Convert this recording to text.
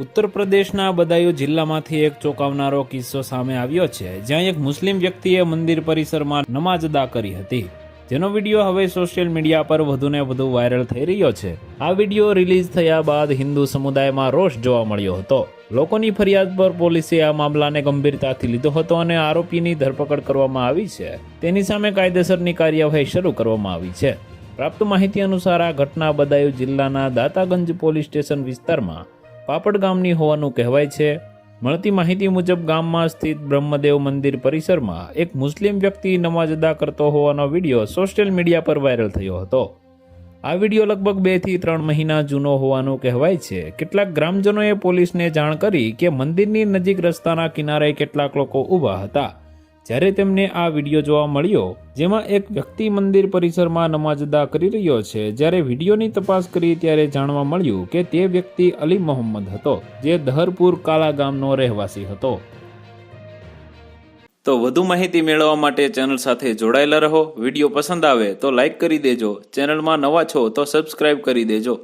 ઉત્તર પ્રદેશના બદાયુ જિલ્લામાંથી એક ચોંકાવનારો કિસ્સો સામે આવ્યો છે, જ્યાં એક મુસ્લિમ વ્યક્તિએ મંદિર પરિસરમાં નમાઝ અદા કરી હતી. જેનો વીડિયો હવે સોશિયલ મીડિયા પર વધુને વધુ વાયરલ થઈ રહ્યો છે. આ વીડિયો રિલીઝ થયા બાદ હિન્દુ સમુદાયમાં રોષ જોવા મળ્યો હતો. લોકોની ફરિયાદ પર પોલીસે આ મામલાને ગંભીરતાથી લીધો હતો અને આરોપીની ધરપકડ કરવામાં આવી છે. તેની સામે કાયદેસરની કાર્યવાહી શરૂ કરવામાં આવી છે. પ્રાપ્ત માહિતી અનુસાર આ ઘટના બદાયુ જિલ્લાના દાતાગંજ પોલીસ સ્ટેશન વિસ્તારમાં પાપડ ગામની હોવાનું કહેવાય છે. મળતી માહિતી મુજબ ગામમાં સ્થિત બ્રહ્મદેવ મંદિર પરિસરમાં એક મુસ્લિમ વ્યક્તિ નમાઝ અદા કરતો હોવાનો વીડિયો સોશિયલ મીડિયા પર વાયરલ થયો હતો. આ વીડિયો લગભગ બેથી ત્રણ મહિના જૂનો હોવાનું કહેવાય છે. કેટલાક ગ્રામજનોએ પોલીસને જાણ કરી કે મંદિરની નજીક રસ્તાના કિનારે કેટલાક લોકો ઊભા હતા. જ્યારે તેમને આ વીડિયો જોવા મળ્યો, જેમાં એક વ્યક્તિ મંદિર પરિસરમાં નમાઝ અદા કરી રહ્યો છે, જ્યારે વિડીયોની તપાસ કરી ત્યારે જાણવા મળ્યું કે તે વ્યક્તિ અલી મોહમ્મદ હતો, જે દહરપુર કાલા ગામનો રહેવાસી હતો. તો વધુ માહિતી મેળવવા માટે ચેનલ સાથે જોડાયેલા રહો. વીડિયો પસંદ આવે તો લાઈક કરી દેજો. ચેનલમાં નવા છો તો સબસ્ક્રાઇબ કરી દેજો.